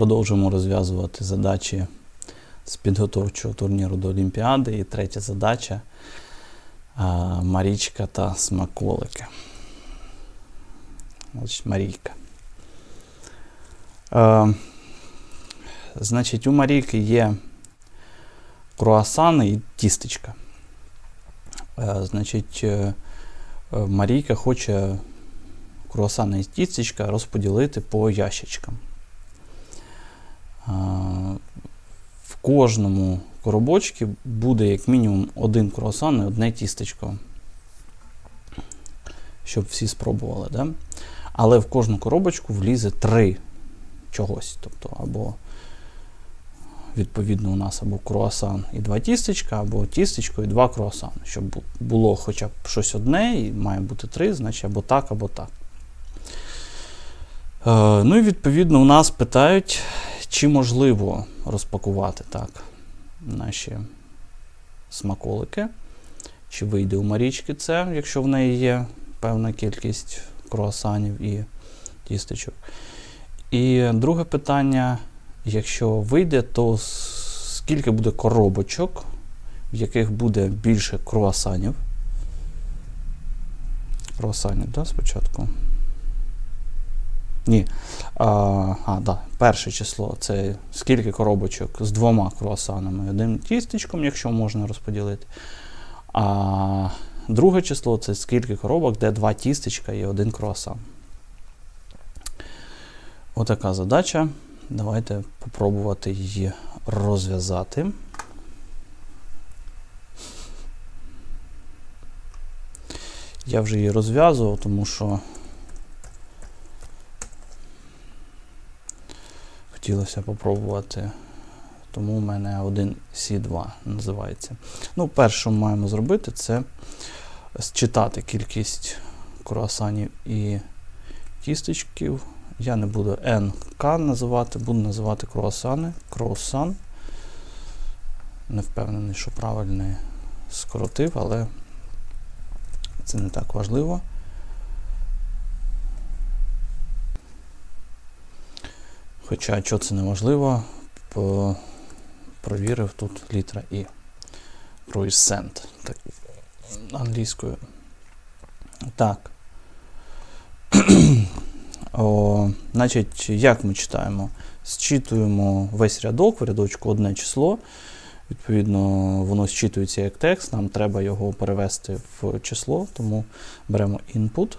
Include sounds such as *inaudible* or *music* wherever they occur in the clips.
Продовжуємо розв'язувати задачі з підготовчого турніру до Олімпіади. І третя задача Марічка та смаколики. Значить, Марійка. Е, значить, у Марійки є круасани і тістечка. Е, значить, Марійка хоче круасани і тістечка розподілити по ящичкам. В кожному коробочці буде як мінімум один круасан і одне тістечко. Щоб всі спробували. Да? Але в кожну коробочку влізе три чогось. Тобто, або відповідно у нас або круасан і два тістечка, або тістечко і два круасани. Щоб було хоча б щось одне, і має бути три, значить або так, або так. Е, ну і відповідно у нас питають, чи можливо розпакувати так наші смаколики. Чи вийде у Марічки це, якщо в неї є певна кількість круасанів і тістечок. І друге питання: якщо вийде, то скільки буде коробочок, в яких буде більше круасанів? Круасанів, так, да, спочатку? Ні. А, а, да, перше число це скільки коробочок з двома круасанами, одним тістечком, якщо можна розподілити. А друге число це скільки коробок, де два тістечка і один круасан. Отака задача. Давайте попробувати її розв'язати. Я вже її розв'язував, тому що хотілося попробувати. Тому у мене 1C2 називається. Ну, перше, що ми маємо зробити, це считати кількість круасанів і тістечків. Я не буду НК називати, буду називати круасани. Круасан. Не впевнений, що правильно скоротив, але це не так важливо. Хоча, що це не важливо, по- провірив тут літера І. Croissant. Так, англійською. Так. О, значить, як ми читаємо? Зчитуємо весь рядок, в рядочку одне число. Відповідно, воно зчитується як текст, нам треба його перевести в число, тому беремо input,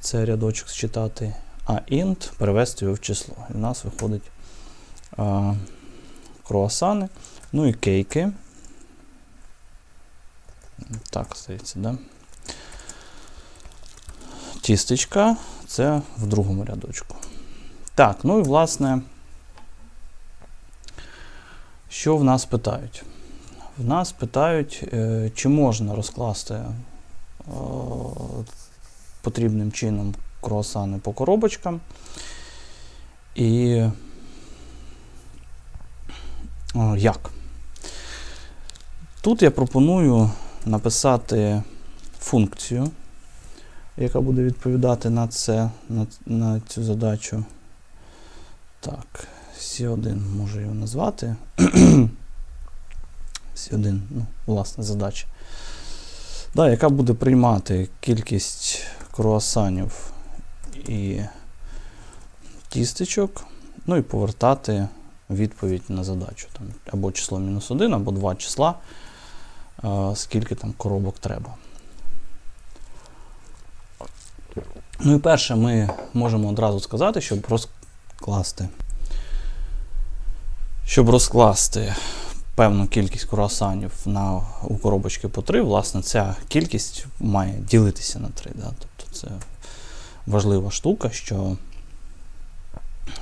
це рядочок зчитати, а int перевести його в число. І в нас виходить а, круасани, ну і кейки. Так, здається, да? Тістечка, це в другому рядочку. Так, ну і власне, що в нас питають? В нас питають, е, чи можна розкласти е, потрібним чином круасани по коробочкам. І як? Тут я пропоную написати функцію, яка буде відповідати на це, на, на цю задачу. Так, C1 можу його назвати. *clears throat* C1, ну, власне, задача. Да, яка буде приймати кількість круасанів і тістечок, ну і повертати відповідь на задачу. Там, або число мінус 1, або два числа, е, скільки там коробок треба. Ну і перше, ми можемо одразу сказати, щоб розкласти. Щоб розкласти певну кількість круасанів на, у коробочки по 3, власне, ця кількість має ділитися на 3. Да? Тобто це важлива штука, що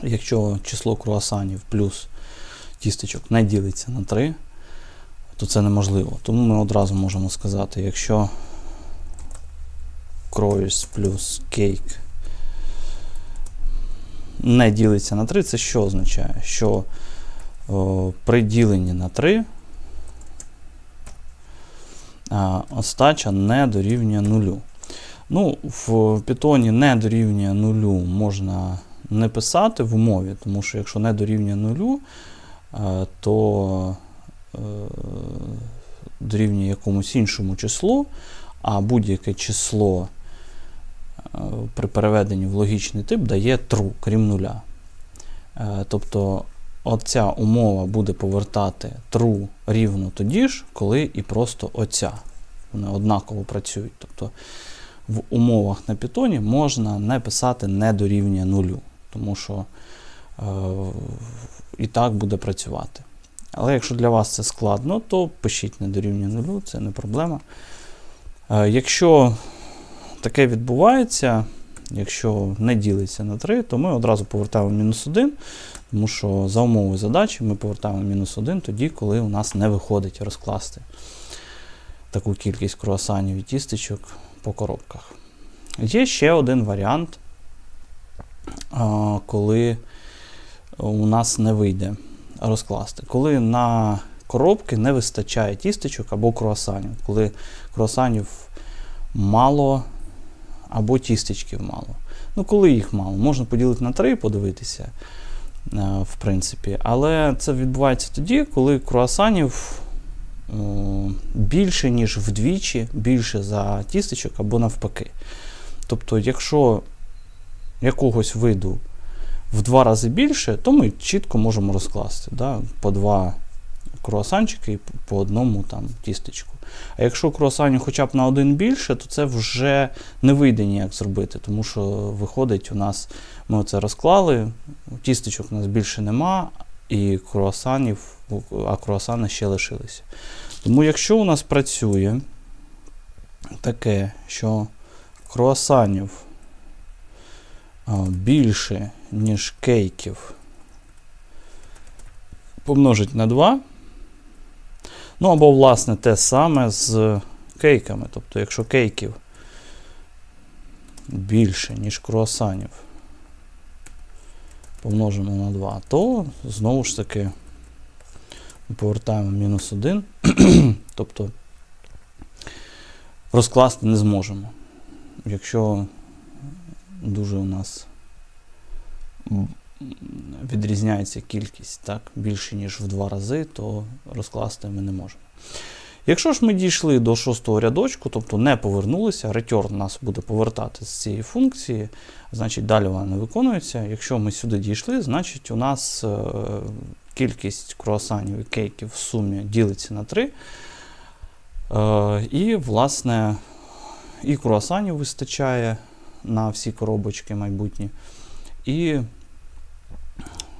якщо число круасанів плюс тістечок не ділиться на 3, то це неможливо. Тому ми одразу можемо сказати, якщо кроїс плюс кейк не ділиться на 3, це що означає? Що о, при діленні на 3 а, остача не дорівнює нулю. Ну, в питоні не дорівнює нулю можна не писати в умові, тому що якщо не дорівнює нулю, е, то е, дорівнює якомусь іншому числу, а будь-яке число е, при переведенні в логічний тип дає true, крім нуля. Тобто оця умова буде повертати true рівно тоді ж, коли і просто оця. Вони однаково працюють. Тобто в умовах на Python можна не писати не дорівнює нулю, тому що е, і так буде працювати. Але якщо для вас це складно, то пишіть не дорівнює нулю, це не проблема. Е, якщо таке відбувається, якщо не ділиться на 3, то ми одразу повертаємо мінус 1, тому що за умовою задачі ми повертаємо мінус 1 тоді, коли у нас не виходить розкласти таку кількість круасанів і тістечок по коробках. Є ще один варіант, коли у нас не вийде розкласти. Коли на коробки не вистачає тістечок або круасанів, коли круасанів мало або тістечків мало. Ну, коли їх мало, можна поділити на три, подивитися, е, в принципі. Але це відбувається тоді, коли круасанів більше, ніж вдвічі, більше за тістечок або навпаки. Тобто, якщо якогось виду в два рази більше, то ми чітко можемо розкласти да, по два круасанчики і по одному там тістечку. А якщо круасанів хоча б на один більше, то це вже не вийде ніяк зробити, тому що виходить, у нас ми це розклали, тістечок у нас більше нема, і круасанів, а круасани ще лишилися. Тому якщо у нас працює таке, що круасанів більше, ніж кейків, помножить на 2. Ну, або, власне, те саме з кейками. Тобто, якщо кейків більше, ніж круасанів, помножимо на 2, то знову ж таки повертаємо мінус 1. *clears throat* тобто розкласти не зможемо. Якщо дуже у нас відрізняється кількість так, більше, ніж в два рази, то розкласти ми не можемо. Якщо ж ми дійшли до шостого рядочку, тобто не повернулися, return нас буде повертати з цієї функції, значить далі вона не виконується. Якщо ми сюди дійшли, значить у нас е, кількість круасанів і кейків в сумі ділиться на 3. Е, і, власне, і круасанів вистачає на всі коробочки майбутні. І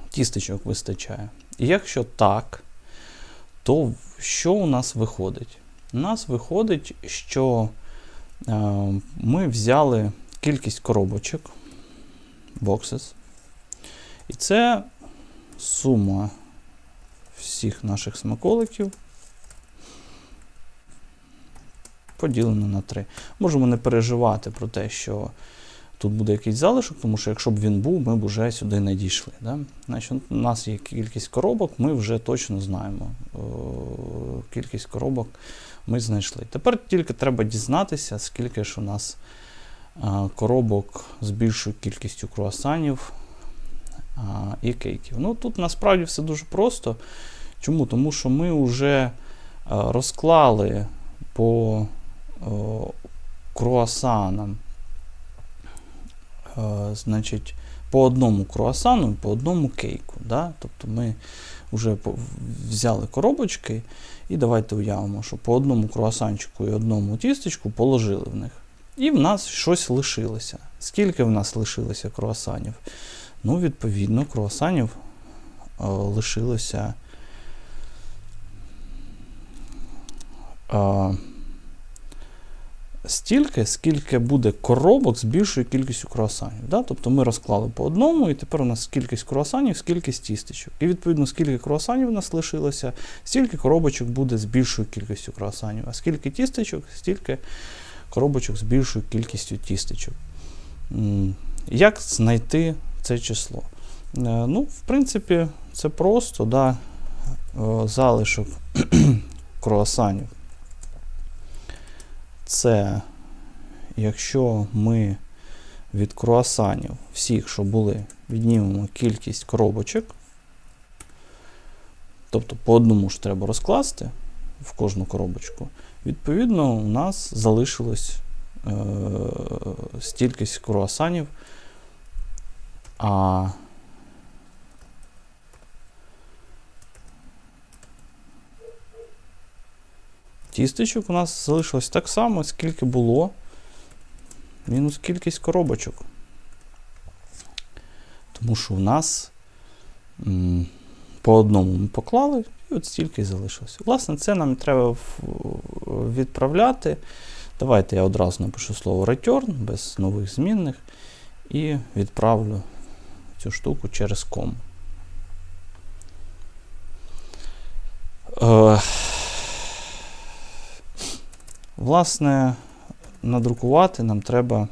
тістечок вистачає. І якщо так, то що у нас виходить? У нас виходить, що е, ми взяли кількість коробочок, boxes, і це сума всіх наших смаколиків поділена на 3. Можемо не переживати про те, що тут буде якийсь залишок, тому що якщо б він був, ми б вже сюди не дійшли. Да? Значить, У нас є кількість коробок, ми вже точно знаємо. Кількість коробок ми знайшли. Тепер тільки треба дізнатися, скільки ж у нас коробок з більшою кількістю круасанів і кейків. Ну, Тут насправді все дуже просто. Чому? Тому що ми вже розклали по круасанам значить, по одному круасану і по одному кейку. Да? Тобто ми вже взяли коробочки, і давайте уявимо, що по одному круасанчику і одному тістечку положили в них. І в нас щось лишилося. Скільки в нас лишилося круасанів? Ну, відповідно, круасанів е, лишилося. Е, стільки, скільки буде коробок з більшою кількістю круасанів. Да? Тобто ми розклали по одному, і тепер у нас кількість круасанів, скільки тістечок. І відповідно, скільки круасанів у нас лишилося, стільки коробочок буде з більшою кількістю круасанів. А скільки тістечок, стільки коробочок з більшою кількістю тістечок. Як знайти це число? Е, ну, В принципі, це просто да, е, залишок *clears throat* круасанів це якщо ми від круасанів, всіх, що були, віднімемо кількість коробочок. Тобто по одному ж треба розкласти в кожну коробочку. Відповідно, у нас залишилось е, стількись круасанів. А тістечок у нас залишилось так само, скільки було. Мінус кількість коробочок. Тому що у нас м, по одному ми поклали, і от стільки й залишилось. Власне, це нам треба відправляти. Давайте я одразу напишу слово return без нових змінних і відправлю цю штуку через ком. Е, власне, надрукувати нам треба.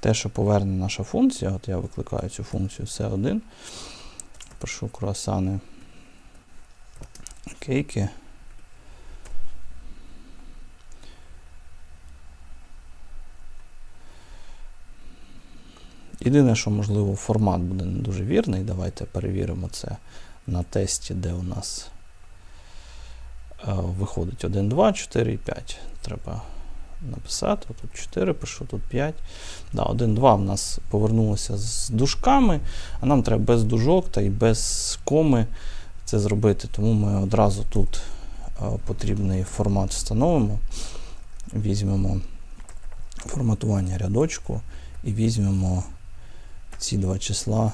Те, що поверне наша функція, от я викликаю цю функцію C1. Пишу круасани, кейки. Єдине, що, можливо, формат буде не дуже вірний. Давайте перевіримо це на тесті, де у нас е, виходить 1, 2, 4 і 5. Треба написати. Тут 4 пишу, тут 5. Да, 1, 2 в нас повернулося з дужками, а нам треба без дужок та й без коми це зробити. Тому ми одразу тут е, потрібний формат встановимо. Візьмемо форматування рядочку і візьмемо ці два числа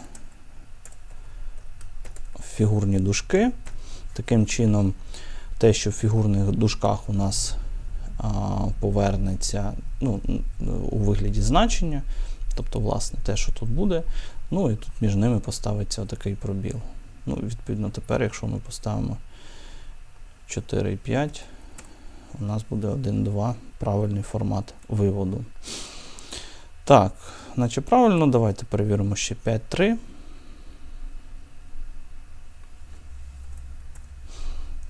фігурні дужки. Таким чином, те, що в фігурних дужках у нас повернеться ну, у вигляді значення, тобто, власне, те, що тут буде. Ну і тут між ними поставиться отакий пробіл. Ну, відповідно, тепер, якщо ми поставимо 4 і 5, у нас буде 1, 2, правильний формат виводу. Так, наче правильно, давайте перевіримо ще 5,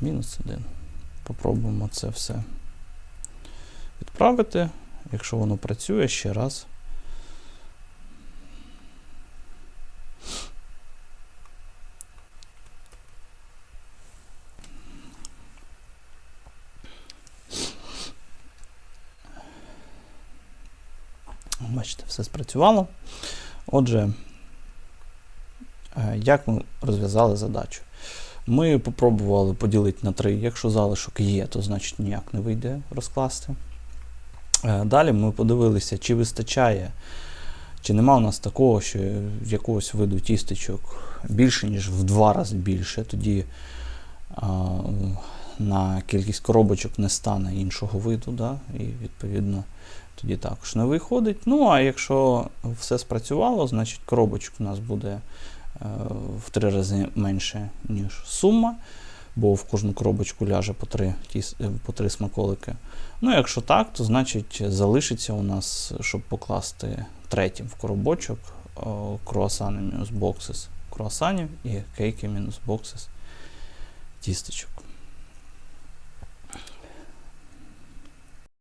Мінус 1. Попробуємо це все відправити. Якщо воно працює ще раз. Бачите, все спрацювало. Отже, е, як ми розв'язали задачу? Ми попробували поділити на 3. Якщо залишок є, то значить ніяк не вийде розкласти. Е, Далі ми подивилися, чи вистачає, чи нема у нас такого, що якогось виду тістечок більше, ніж в два рази більше. Тоді на кількість коробочок не стане іншого виду, да? і відповідно тоді також не виходить. Ну, а якщо все спрацювало, значить коробочок у нас буде е, в три рази менше, ніж сума, бо в кожну коробочку ляже по три, е, по три смаколики. Ну, якщо так, то значить залишиться у нас, щоб покласти третім в коробочок о, круасани мінус боксис круасанів і кейки мінус боксис тістечок.